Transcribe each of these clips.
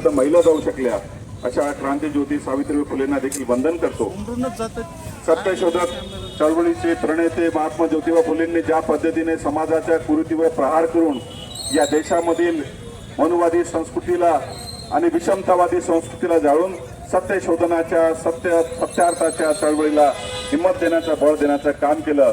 सर्वोच्च महिला जाऊ शकल्या. अशा क्रांतीज्योती सावित्रीबाई फुलेंना देखील वंदन करतो. सत्यशोधक चळवळीचे प्रणेते महात्मा ज्योतिबा फुलेंनी ज्या पद्धतीने समाजाच्या कुरुतीवर प्रहार करून या देशामधील मनुवादी संस्कृतीला आणि विषमतावादी संस्कृतीला जाळून सत्यशोधनाच्या सत्य सत्यार्थाच्या चळवळीला हिंमत देण्याचं बळ देण्याचं काम केलं.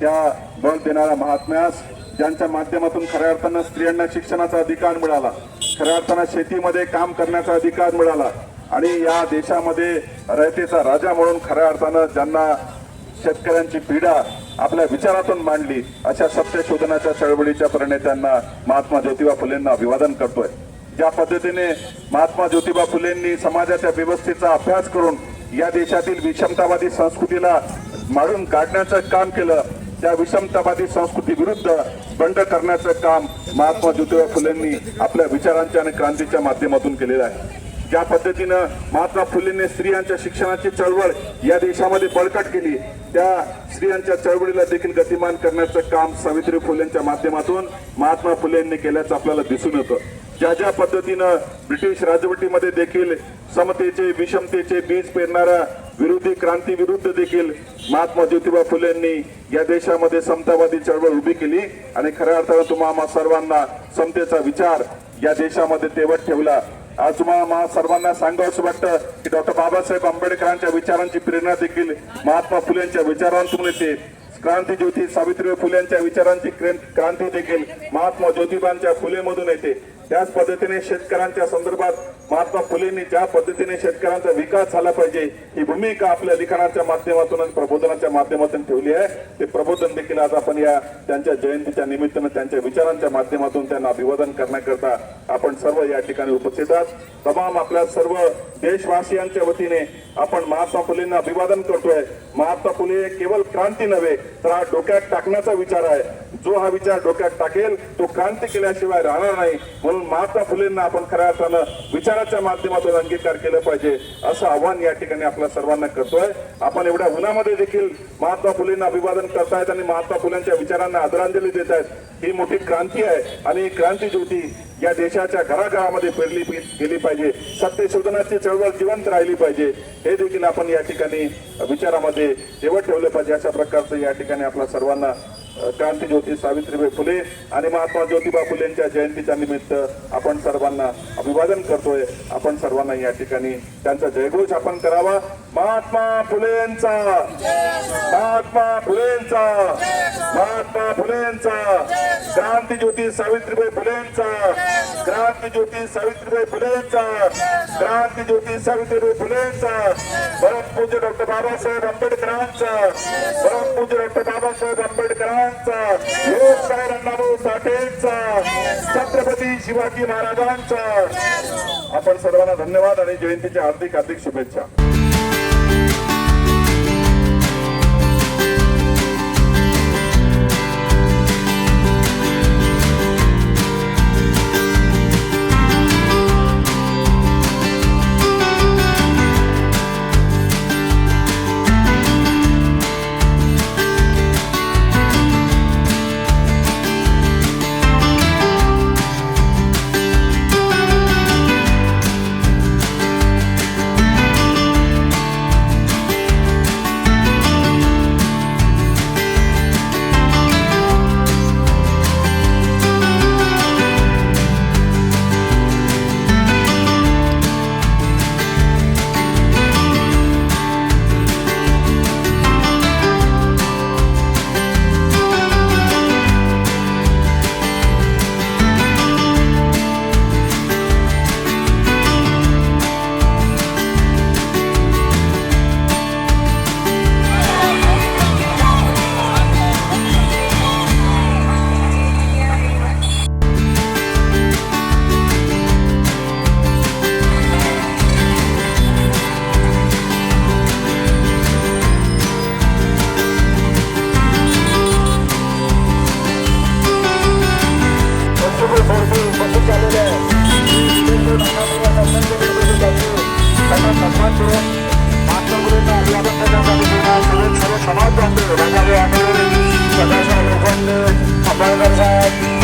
त्या बळ देणाऱ्या महात्म्यास ज्यांच्या माध्यमातून खऱ्या अर्थानं स्त्रियांना शिक्षणाचा अधिकार मिळाला खऱ्या अर्थानं शेतीमध्ये काम करण्याचा अधिकार मिळाला आणि या देशामध्ये रयतेचा राजा म्हणून खऱ्या अर्थानं ज्यांना शेतकऱ्यांची पीडा आपल्या विचारातून मांडली अशा सत्य शोधनाच्या चळवळीच्या प्रणेत्यांना महात्मा ज्योतिबा फुलेंना अभिवादन करतोय. ज्या पद्धतीने महात्मा ज्योतिबा फुलेंनी समाजाच्या व्यवस्थेचा अभ्यास करून या देशातील विषमतावादी संस्कृतीला मारून काढण्याचं काम केलं त्या विषमतावादी संस्कृती विरुद्ध बंड करण्याचं काम महात्मा ज्योतिबा फुलेंनी आपल्या विचारांच्या आणि क्रांतीच्या माध्यमातून केलेलं आहे. ज्या पद्धतीनं महात्मा फुलेंनी स्त्रियांच्या शिक्षणाची चळवळ या देशामध्ये बळकट केली त्या स्त्रियांच्या चळवळीला देखील गतिमान करण्याचं काम सावित्री फुलेंच्या माध्यमातून महात्मा फुलेंनी केल्याचं आपल्याला दिसून येतं. ज्या ज्या पद्धतीनं ब्रिटिश राजवटीमध्ये देखील समतेचे विषमतेचे बीज पेरणाऱ्या विरोधी क्रांती विरुद्ध देखील महात्मा ज्योतिबा फुलेंनी या देशामध्ये समतावादी चळवळ उभी केली. आणि खऱ्या अर्थानं तुम्हाला सर्वांना समतेचा विचार या देशामध्ये तेवत ठेवला. आज तुम्हाला सर्वांना सांगावंसं वाटतं की डॉक्टर बाबासाहेब आंबेडकरांच्या विचारांची प्रेरणा देखील महात्मा फुलेंच्या विचारांतून येते. क्रांती ज्योती सावित्रीबाई फुलेंच्या विचारांची क्रांती देखील महात्मा ज्योतिबांच्या फुलेमधून येते. त्याच पद्धतीने शेतकऱ्यांच्या संदर्भात महात्मा फुलेंनी ज्या पद्धतीने शेतकऱ्यांचा विकास झाला पाहिजे ही भूमिका आपल्या लिखाणाच्या माध्यमातून आणि प्रबोधनाच्या माध्यमातून ठेवली आहे. ते प्रबोधन देखील आज आपण या त्यांच्या जयंतीच्या निमित्तानं त्यांच्या विचारांच्या माध्यमातून त्यांना अभिवादन करण्याकरता आपण सर्व या ठिकाणी उपस्थित आहात. तमाम आपल्या सर्व देशवासियांच्या वतीने आपण महात्मा फुलेंना अभिवादन करतोय. महात्मा फुले केवळ क्रांती नव्हे तर हा डोक्यात टाकण्याचा विचार आहे. जो हा विचार डोक्यात टाकेल तो क्रांती केल्याशिवाय राहणार नाही. म्हणून महात्मा फुलेंना आपण खऱ्या अर्थानं विचाराच्या माध्यमातून अंगीकार केलं पाहिजे असं आव्हान या ठिकाणी आपल्या सर्वांना करतोय. आपण एवढ्या उन्हामध्ये देखील महात्मा फुलेंना अभिवादन करतायत आणि महात्मा फुलेंच्या विचारांना आदरांजली देत आहेत ही मोठी क्रांती आहे आणि ही क्रांती ज्योती या देशाच्या घराघरामध्ये पेरली गेली पाहिजे. सत्यशोधनाची चळवळ जिवंत राहिली पाहिजे. हे देखील आपण या ठिकाणी विचारामध्ये जेवण ठेवलं पाहिजे. अशा प्रकारचं या ठिकाणी आपल्या सर्वांना क्रांती ज्योती सावित्रीबाई फुले आणि महात्मा ज्योतिबा फुलेंच्या जयंतीच्या निमित्त आपण सर्वांना अभिवादन करतोय. आपण सर्वांना या ठिकाणी त्यांचा जयघोष आपण करावा. महात्मा फुलेंचा! महात्मा फुलेंचा! महात्मा फुलेंचा! क्रांती ज्योती सावित्रीबाई फुलेंचा! क्रांतीज्योती सावित्रीबाई फुलेंचा क्रांती ज्योती सावित्रीबाई फुलेंचा परमपूज्य डॉक्टर बाबासाहेब आंबेडकरांचा. परमपूज्य डॉक्टर बाबासाहेब आंबेडकरांचा. लोकशाहीर अण्णाभाऊ साठेंचा छत्रपती शिवाजी महाराजांचा. आपण सर्वांना धन्यवाद आणि जयंतीच्या हार्दिक हार्दिक शुभेच्छा. अंबेडकर साहेब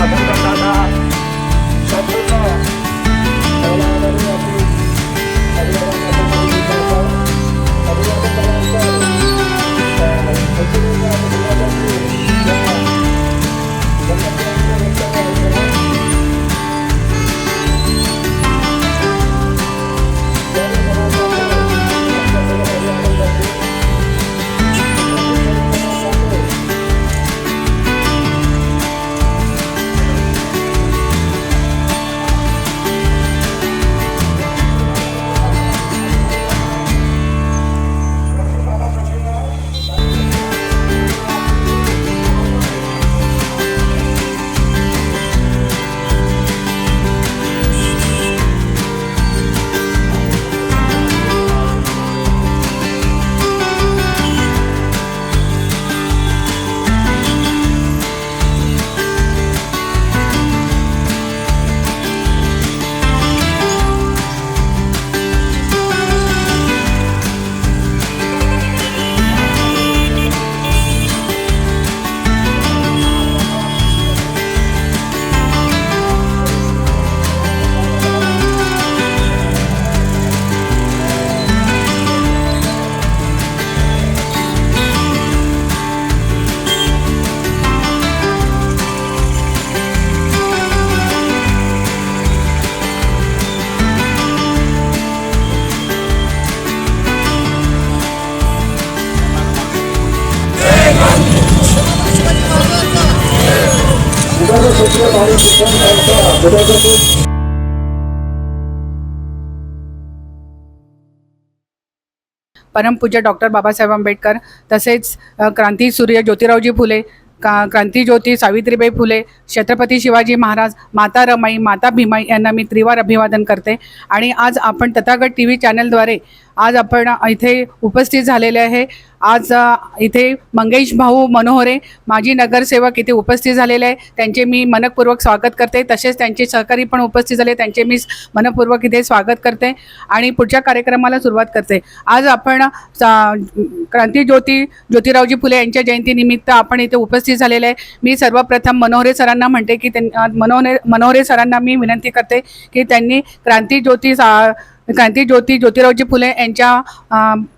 परमपूज्य डॉक्टर बाबासाहेब आंबेडकर तसेच क्रांती सूर्य ज्योतिरावजी फुले का क्रांतीज्योती सावित्रीबाई फुले छत्रपती शिवाजी महाराज माता रमाई माता भीमाई यांना मी त्रिवार अभिवादन करते. आणि आज आपण तथागत टी व्ही चॅनलद्वारे आज आपण इथे उपस्थित झालेले आहे. आज इथे मंगेश भाऊ मनोहरे माजी नगरसेवक इथे उपस्थित झालेले आहे. त्यांचे मी मनपूर्वक स्वागत करते. तसेच त्यांचे सहकारी पण उपस्थित झाले. त्यांचे मी मनपूर्वक इथे स्वागत करते आणि पुढच्या कार्यक्रमाला सुरुवात करते. आज आपण सा- क्रांतीज्योती ज्योतिरावजी फुले यांच्या जयंतीनिमित्त आपण इथे उपस्थित झालेले आहे. मी सर्वप्रथम मनोहरे सरांना म्हणते की त्यां मनोहरे मनोहरे सरांना मी विनंती करते की त्यांनी क्रांतीज्योती सा क्रांती ज्योती ज्योतिरावजी फुले यांच्या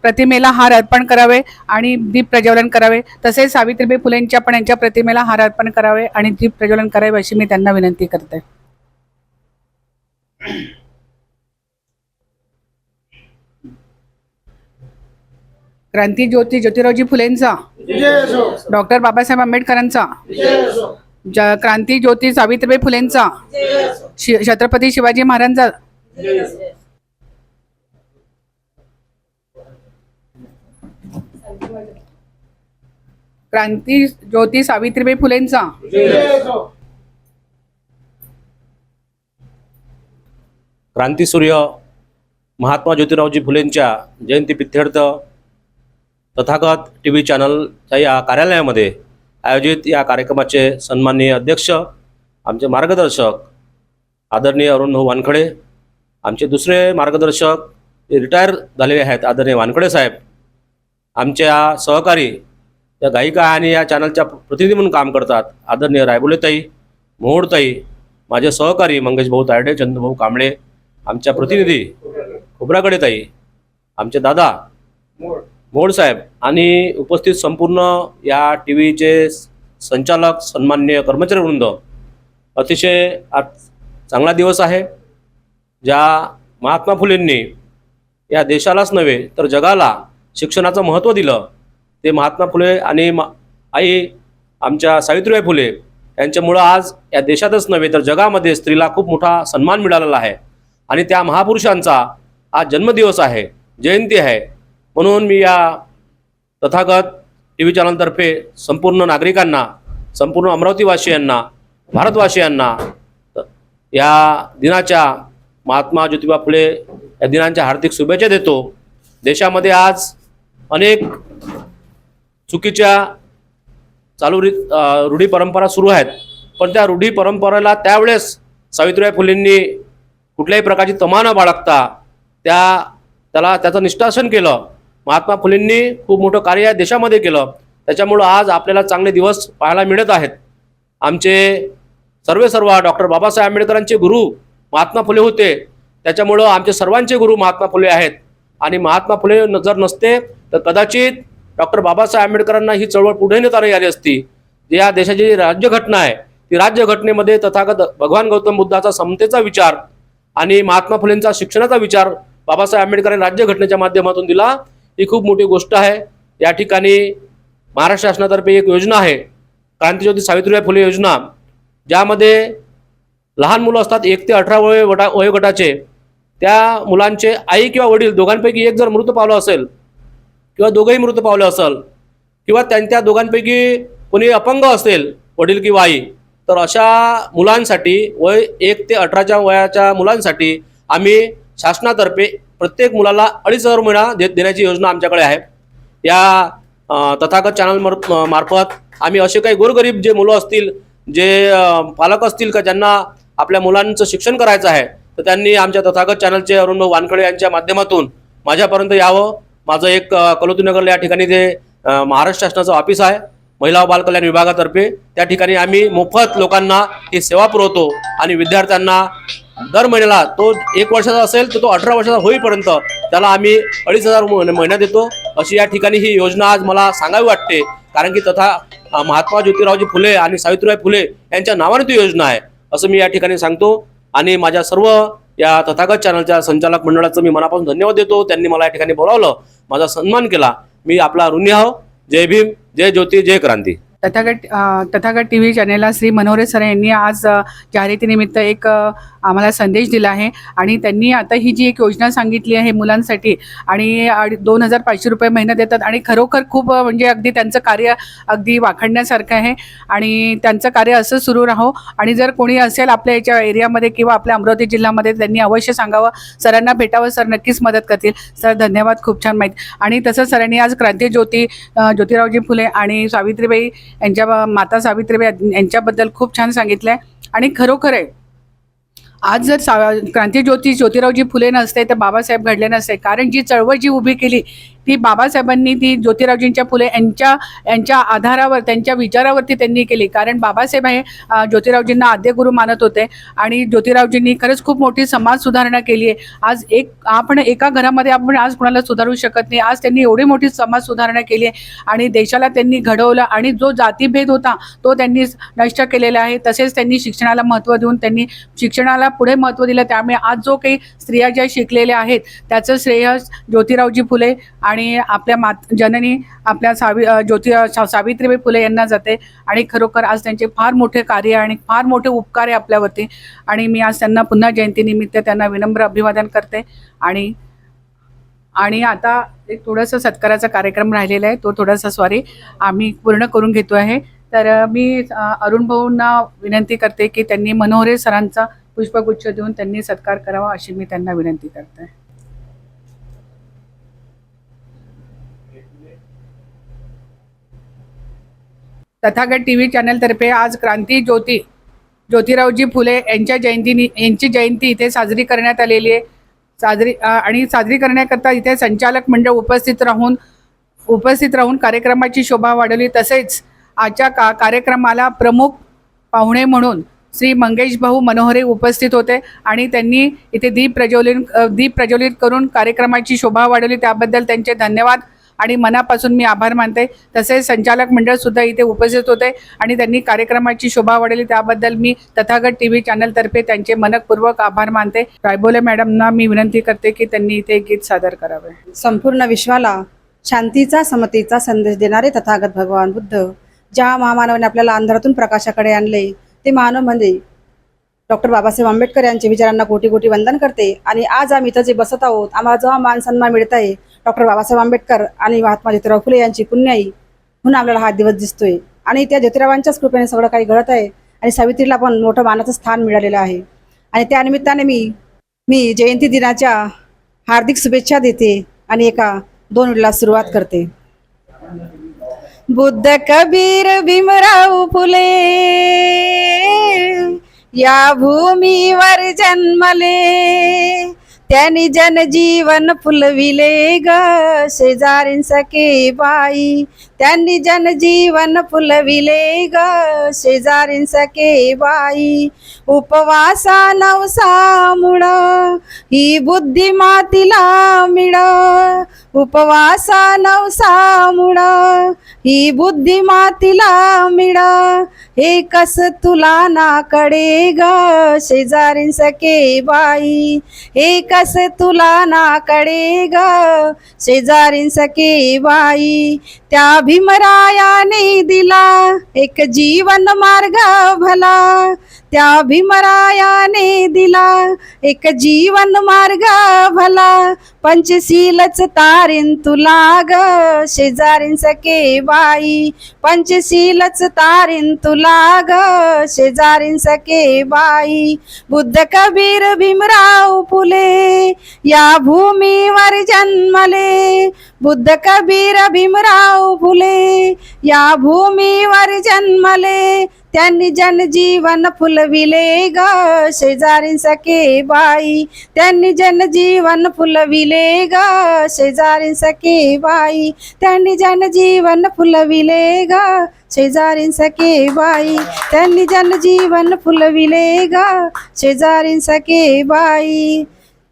प्रतिमेला हार अर्पण करावे आणि दीप प्रज्वलन करावे. तसेच सावित्रीबाई फुलेंच्या पण यांच्या प्रतिमेला हार अर्पण करावे आणि दीप प्रज्वलन करावे अशी मी त्यांना विनंती करते. क्रांती ज्योती ज्योतिरावजी फुलेंचा. डॉक्टर बाबासाहेब आंबेडकरांचा. क्रांती ज्योती सावित्रीबाई फुलेंचा. छत्रपती शिवाजी महाराजांचा. क्रांती ज्योती सावित्रीबाई फुलेंचा. क्रांतीसूर्य महात्मा ज्योतिरावजी फुलेंच्या जयंतीप्रित्यर्थ तथागत टी व्ही चॅनलच्या या कार्यालयामध्ये आयोजित या कार्यक्रमाचे सन्माननीय अध्यक्ष आमचे मार्गदर्शक आदरणीय अरुण भाऊ वानखडे आमचे दुसरे मार्गदर्शक रिटायर झालेले आहेत आदरणीय वानखडे साहेब आमच्या सहकारी त्या गायिका आणि या चॅनलच्या प्रतिनिधी म्हणून काम करतात. आदरणीय रायबोलेताई मोहोडताई माझे सहकारी मंगेश भाऊ तायडे चंद्रभाऊ कांबळे आमच्या प्रतिनिधी खोबराकडे ताई आमचे दादा मोड साहेब आणि उपस्थित संपूर्ण या टी व्हीचे संचालक सन्मान्य कर्मचारी वृंद अतिशय आज चांगला दिवस आहे. ज्या महात्मा फुलेंनी या देशालाच नव्हे तर जगाला शिक्षणाचं महत्त्व दिलं. ते महात्मा फुले आणि मा आई आमच्या सावित्रीबाई फुले यांच्यामुळं आज या देशातच नव्हे तर जगामध्ये स्त्रीला खूप मोठा सन्मान मिळालेला आहे. आणि त्या महापुरुषांचा आज जन्मदिवस आहे जयंती आहे. म्हणून मी या तथागत टी व्ही चॅनलतर्फे संपूर्ण नागरिकांना संपूर्ण अमरावतीवासियांना भारतवासियांना या दिनाच्या महात्मा ज्योतिबा फुले या दिनांच्या हार्दिक शुभेच्छा देतो. देशामध्ये आज अनेक चुकीच्या चालू री रूढी परंपरा सुरू आहेत. पण त्या रूढी परंपरेला त्यावेळेस सावित्रीबाई फुलेंनी कुठल्याही प्रकारची तमा न बाळगता त्या त्याला त्याचं निष्ठासन केलं. महात्मा फुलेंनी खूप मोठं कार्य या देशामध्ये केलं. त्याच्यामुळं आज आपल्याला चांगले दिवस पाहायला मिळत आहेत. आमचे सर्वे सर्व डॉक्टर बाबासाहेब आंबेडकरांचे गुरु महात्मा फुले होते. त्याच्यामुळं आमचे सर्वांचे गुरु महात्मा फुले आहेत. आणि महात्मा फुले जर नसते तर कदाचित डॉक्टर बाबासाहेब आंबेडकरांना ही चळवळ पुढे नेता आली असती. या देशाची जी राज्यघटना आहे ती राज्यघटनेमध्ये तथागत भगवान गौतम बुद्धाचा समतेचा विचार आणि महात्मा फुलेंचा शिक्षणाचा विचार बाबासाहेब आंबेडकरांनी राज्यघटनेच्या माध्यमातून दिला ही खूप मोठी गोष्ट आहे. या ठिकाणी महाराष्ट्र शासनातर्फे एक योजना आहे क्रांतिज्योती सावित्रीबाई फुले योजना ज्यामध्ये लहान मुलं असतात एक ते अठरा वय वटा वयोगटाचे. त्या मुलांचे आई किंवा वडील दोघांपैकी एक जर मृत पावलं असेल किंवा दोघंही मृत पावलं असेल किंवा त्यांच्या दोघांपैकी कोणी अपंग असेल वडील किंवा आई तर अशा मुलांसाठी वय एक ते अठराच्या वयाच्या मुलांसाठी आम्ही शासनातर्फे प्रत्येक मुलाला अडीच हजार महिना दे देण्याची योजना आमच्याकडे आहे. या तथागत चॅनल मार्फत आम्ही असे काही गोरगरीब जे मुलं असतील जे पालक असतील का ज्यांना आपल्या मुलांचं शिक्षण करायचं आहे तर त्यांनी आमच्या तथागत चॅनलचे अरुणभाऊ वानखडे यांच्या माध्यमातून माझ्यापर्यंत यावं. माझं एक अ, कलोतीनगरला या ठिकाणी जे महाराष्ट्र शासनाचं ऑफिस आहे महिला व बालकल्याण विभागातर्फे त्या ठिकाणी आम्ही मोफत लोकांना ही सेवा पुरवतो आणि विद्यार्थ्यांना दर महिन्याला तो एक वर्षाचा असेल तर तो अठरा वर्षाचा होईपर्यंत त्याला आम्ही अडीच हजार म- महिना देतो. अशी या ठिकाणी ही योजना आज मला सांगावी वाटते. कारण की तथा महात्मा ज्योतिरावजी फुले आणि सावित्रीबाई फुले यांच्या नावाने ती योजना आहे असं मी या ठिकाणी सांगतो. आणि माझ्या सर्व या तथागत चॅनलच्या संचालक मंडळाचं मी मनापासून धन्यवाद देतो. त्यांनी मला या ठिकाणी बोलावलं. माझा सन्मान केला. मी आपला ऋणी आहो. जय भीम. जय ज्योती. जय क्रांती. तथागत तथागत टी व्ही चॅनेलला श्री मनोहरे सर यांनी आज जाहिरातीनिमित्त एक आम्हाला संदेश दिला आहे. आणि त्यांनी आता ही जी एक योजना सांगितली आहे मुलांसाठी आणि दोन हजार पाचशे रुपये महिना देतात. आणि खरोखर खूप म्हणजे अगदी त्यांचं कार्य अगदी वाखडण्यासारखं आहे. आणि त्यांचं कार्य असं सुरू राहो. आणि जर कोणी असेल आपल्या याच्या एरियामध्ये किंवा आपल्या अमरावती जिल्ह्यामध्ये त्यांनी अवश्य सांगावं. सरांना भेटावं. सर नक्कीच मदत करतील. सर धन्यवाद. खूप छान माहिती. आणि तसंच सरांनी आज क्रांती ज्योती ज्योतिरावजी फुले आणि सावित्रीबाई यांच्या माता सावित्रीबाई यांच्याबद्दल खूप छान सांगितलं आहे आणि खरोखर आहे आज जर सा क्रांतीज्योती ज्योतिरावजी फुले नसते तर बाबासाहेब घडले नसते. कारण जी चळवळ जी उभी केली ती बाबासाहेबांनी ती ज्योतिरावजींच्या फुले यांच्या यांच्या आधारावर त्यांच्या विचारावरती त्यांनी केली. कारण बाबासाहेब हे ज्योतिरावजींना आद्य गुरु मानत होते आणि ज्योतिरावजींनी खरंच खूप मोठी समाज सुधारणा केली आहे. आज एक आपण एका घरामध्ये आपण आज कुणाला सुधारू शकत नाही. आज त्यांनी एवढी मोठी समाज सुधारणा केली आहे आणि देशाला त्यांनी घडवलं आणि जो जातीभेद होता तो त्यांनी नष्ट केलेला आहे. तसेच त्यांनी शिक्षणाला महत्त्व देऊन त्यांनी शिक्षणाला पुढे महत्त्व दिलं. त्यामुळे आज जो काही स्त्रिया ज्या शिकलेल्या आहेत त्याचं श्रेय ज्योतिरावजी फुले आणि आणि आपल्या मात जननी आपल्या सावि ज्योति सा- सावित्रीबाई फुले यांना जाते आणि खरोखर आज त्यांचे फार मोठे कार्य आणि फार मोठे उपकार आहे आपल्यावरती. आणि मी आज त्यांना पुन्हा जयंतीनिमित्त त्यांना विनम्र अभिवादन करते. आणि आणि आता एक थोडंसं सत्काराचा कार्यक्रम राहिलेला आहे. तो थोडासा सॉरी आम्ही पूर्ण करून घेतो आहे. तर मी अ, अरुण भाऊंना विनंती करते की त्यांनी मनोहरे सरांचा पुष्पगुच्छ देऊन त्यांनी सत्कार करावा अशी मी त्यांना विनंती करते. तथागत टी व्ही चॅनलतर्फे आज क्रांती ज्योती ज्योतिरावजी फुले यांच्या जयंतीनी यांची जयंती इथे साजरी करण्यात आलेली आहे. साजरी आणि साजरी करण्याकरता इथे संचालक मंडळ उपस्थित राहून उपस्थित राहून कार्यक्रमाची शोभा वाढवली. तसेच आजच्या का कार्यक्रमाला प्रमुख पाहुणे म्हणून श्री मंगेश भाऊ मनोहरे उपस्थित होते आणि त्यांनी इथे दीप प्रज्वलित दीप प्रज्वलित करून कार्यक्रमाची शोभा वाढवली. त्याबद्दल त्यांचे धन्यवाद. आणि मनापासून मी आभार मानते. तसेच संचालक मंडळ सुद्धा इथे उपस्थित होते आणि त्यांनी कार्यक्रमाची शोभा वाढवली. त्याबद्दल मी तथागत टी व्ही चॅनलतर्फे त्यांचे मनपूर्वक आभार मानते. रायबोले मॅडमना मी विनंती करते की त्यांनी इथे गीत सादर करावे. संपूर्ण विश्वाला शांतीचा समतेचा संदेश देणारे तथागत भगवान बुद्ध ज्या महामानवाने आपल्याला अंधारातून प्रकाशाकडे आणले ते मानव म्हणजे डॉक्टर बाबासाहेब आंबेडकर यांच्या विचारांना कोटी कोटी वंदन करते. आणि आज आम्ही इथं जे बसत आहोत आम्हाला जो मान सन्मान मिळत आहे डॉक्टर बाबासाहेब आंबेडकर आणि महात्मा ज्योतिराव फुले यांची पुण्याई म्हणून आपल्याला हा दिवस दिसतोय. आणि त्या ज्योतिरावांच्याच कृपेने सगळं काही घडत आहे आणि सावित्रीला पण मोठं मानाचं स्थान मिळालेलं आहे. आणि त्यानिमित्ताने मी मी जयंती दिनाच्या हार्दिक शुभेच्छा देते आणि एका दोन वेळेला सुरुवात करते. बुद्ध कबीर भीमराव फुले या भूमीवर जन्मले. त्यांनी जनजीवन फुलविले ग शेजारीन सखे बाई. त्यांनी जनजीवन फुलविले ग शेजारीन सखे बाई. उपवासा नवसा मुळ ही बुद्धिमातीला मिळ. उपवासा नवसा मुळ ही बुद्धी मातीला मिळ हे कस तुला नाकडे ग शेजारी सके बाई? हे कस तुला नाकडे ग शेजारी सके बाई? त्या भीमरायाने दिला एक जीवन मार्ग भला. त्या भीमरायाने दिला. एक जीवन मार्ग भला. पंचशीलच तारीन तुला ग. शेजारीन सके बाई. पंचशीलच तारीन तुला ग. शेजारीन सके बाई. बुद्ध कबीर भीमराव फुले. या भूमीवर जन्मले बुद्ध कबीर भीमराव फुले. या भूमीवर जन्मले त्यांनी जनजीवन फुलविले ग. शेजारी सखे बाई त्यांनी जनजीवन फुलविले ग. शेजारी सखे बाई त्यांनी जनजीवन फुलविले ग. शेजारी सखे बाई त्यांनी जनजीवन फुलविले ग. शेजारी सखे बाई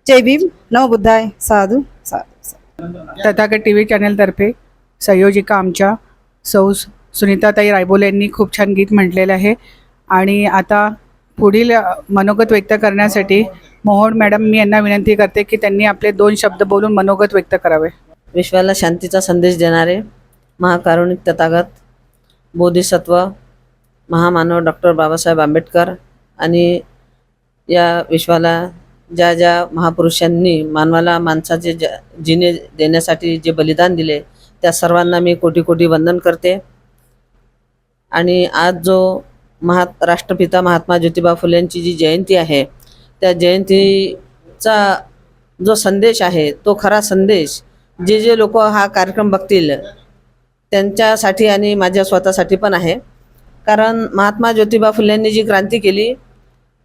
जय भीम. नव बुद्धाय. साधू. साधू. साधू. तथागत टी व्ही चॅनलतर्फे संयोजिका आमच्या सौ सुनीताताई रायबोले यांनी खूप छान गीत म्हटलेलं आहे. आणि आता पुढील मनोगत व्यक्त करण्यासाठी मोहन मॅडम मी यांना विनंती करते की त्यांनी आपले दोन शब्द बोलून मनोगत व्यक्त करावे. विश्वाला शांतीचा संदेश देणारे महाकारुणिक तथागत बोधिसत्व महामानव डॉक्टर बाबासाहेब आंबेडकर आणि या विश्वाला ज्या ज्या महापुरुषांनी मानवाला माणसाचे ज जिने देण्यासाठी जे बलिदान दिले त्या सर्वांना मी कोटी कोटी वंदन करते. आणि आज जो महा राष्ट्रपिता महात्मा ज्योतिबा फुलेंची जी जयंती आहे त्या जयंतीचा जो संदेश आहे तो खरा संदेश जे जे लोक हा कार्यक्रम बघतील त्यांच्यासाठी आणि माझ्या स्वतःसाठी पण आहे. कारण महात्मा ज्योतिबा फुलेंनी जी क्रांती केली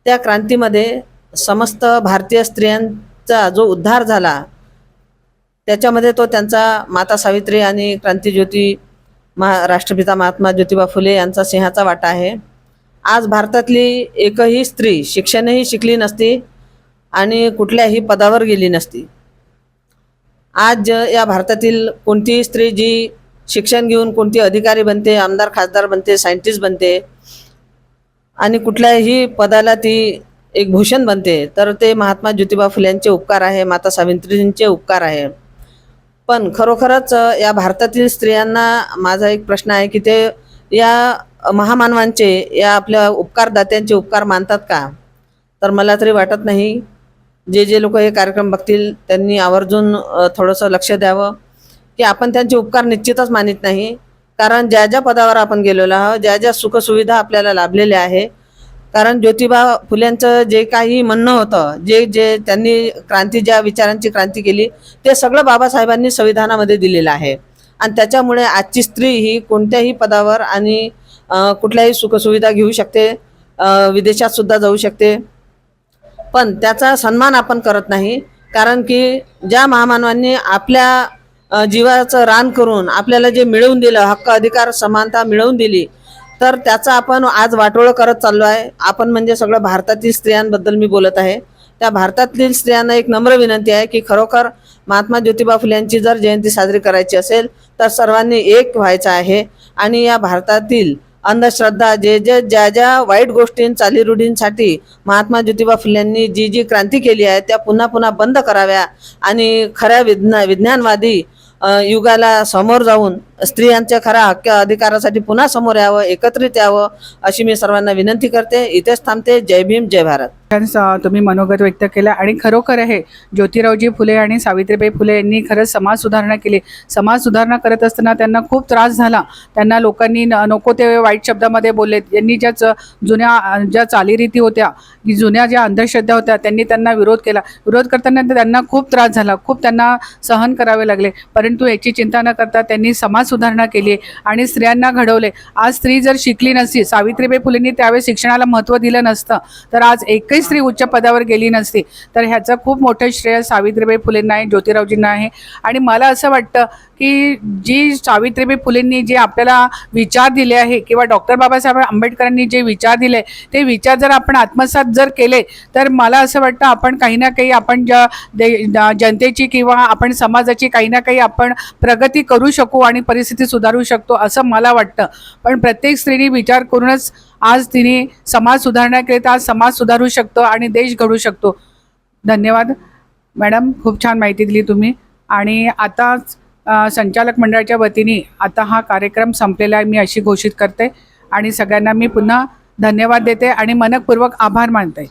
त्या क्रांतीमध्ये समस्त भारतीय स्त्रियांचा जो उद्धार झाला त्याच्यामध्ये तो त्यांचा माता सावित्री आणि क्रांतीज्योती महा राष्ट्रपिता महात्मा ज्योतिबा फुले यांचा सिंहाचा वाटा आहे. आज भारतातली एकही स्त्री शिक्षणही शिकली नसती आणि कुठल्याही पदावर गेली नसती. आज या भारतातील कोणतीही स्त्री जी शिक्षण घेऊन कोणती अधिकारी बनते आमदार खासदार बनते सायंटिस्ट बनते आणि कुठल्याही पदाला ती एक भूषण बनते. तर ते महात्मा ज्योतिबा फुल्यांचे उपकार आहे माता सावित्रीजींचे उपकार आहे. पण खरोखरच या भारतातील स्त्रियांना माझा एक प्रश्न आहे की ते या महामानवांचे या आपल्या उपकारदात्यांचे उपकार मानतात का? तर मला तरी वाटत नाही. जे जे लोक हे कार्यक्रम बघतील त्यांनी आवर्जून थोडंसं लक्ष द्यावं की आपण त्यांचे उपकार निश्चितच मानित नाही. कारण ज्या ज्या पदावर आपण गेलेलो आहोत ज्या ज्या सुखसुविधा आपल्याला लाभलेल्या आहे कारण ज्योतिबा फुल्यांचं जे काही म्हणणं होतं जे जे त्यांनी क्रांती ज्या विचारांची क्रांती केली ते सगळं बाबासाहेबांनी संविधानामध्ये दिलेलं आहे. आणि त्याच्यामुळे आजची स्त्री ही कोणत्याही पदावर आणि कुठल्याही सुखसुविधा घेऊ शकते विदेशात सुद्धा जाऊ शकते. पण त्याचा सन्मान आपण करत नाही कारण की ज्या महामानवांनी आपल्या जीवाचं रान करून आपल्याला जे मिळवून दिलं हक्क अधिकार समानता मिळवून दिली तर त्याचा आपण आज वाटोळं करत चाललो आहे. आपण म्हणजे सगळं भारतातील स्त्रियांबद्दल मी बोलत आहे. त्या भारतातील स्त्रियांना एक नम्र विनंती आहे की खरोखर महात्मा ज्योतिबा फुल्यांची जर जयंती साजरी करायची असेल तर सर्वांनी एक व्हायचं आहे. आणि या भारतातील अंधश्रद्धा जे जे ज्या ज्या वाईट गोष्टीं चालीरूढींसाठी महात्मा ज्योतिबा फुल्यांनी जी जी क्रांती केली आहे त्या पुन्हा पुन्हा बंद कराव्या. आणि खऱ्या विज्ञा विज्ञानवादी युगाला समोर जाऊन स्त्रियांच्या खऱ्या हक्क अधिकारासाठी पुन्हा समोर यावं एकत्रित यावं अशी मी सर्वांना विनंती करते. इथेच थांबते. जय भीम जय भारत. तुम्ही मनोगत व्यक्त केलं आणि खरोखर आहे ज्योतिरावजी फुले आणि सावित्रीबाई फुले यांनी खरंच समाज सुधारणा केली. समाज सुधारणा करत असताना त्यांना खूप त्रास झाला. त्यांना लोकांनी न- नको ते वाईट शब्दामध्ये बोलले. यांनी ज्या च- जुन्या ज्या चालीरीती होत्या की जुन्या ज्या अंधश्रद्धा होत्या त्यांनी त्यांना विरोध केला. विरोध करताना त्यांना खूप त्रास झाला. खूप त्यांना सहन करावे लागले. परंतु याची चिंता न करता त्यांनी समाज सुधारणा केली आहे आणि स्त्रियांना घडवले. आज स्त्री जर शिकली नसती सावित्रीबाई फुलेंनी त्यावेळेस शिक्षणाला महत्त्व दिलं नसतं तर आज एकही स्त्री उच्च पदावर गेली नसती. तर ह्याचं खूप मोठं श्रेय सावित्रीबाई फुलेंना आहे ज्योतिरावजींना आहे. आणि मला असं वाटतं की जी सावित्रीबाई फुलेंनी जे आपल्याला विचार दिले आहे किंवा डॉक्टर बाबासाहेब आंबेडकरांनी जे विचार दिले ते विचार जर आपण आत्मसात जर केले तर मला असं वाटतं आपण काही ना काही आपण ज्या दे जनतेची किंवा आपण समाजाची काही ना काही आपण प्रगती करू शकू आणि परिस्थिती सुधारू शकतो असं मला वाटतं. पण प्रत्येक स्त्रीने विचार करूनच आज तिने समाज सुधारण्याकरिता आज समाज सुधारू शकतो आणि देश घडू शकतो. धन्यवाद. मॅडम खूप छान माहिती दिली तुम्ही. आणि आता संचालक मंडळाच्या वतीने आता हा कार्यक्रम संपलेला आहे मी अशी घोषित करते. आणि सगळ्यांना मी पुन्हा धन्यवाद देते आणि मनपूर्वक आभार मानते.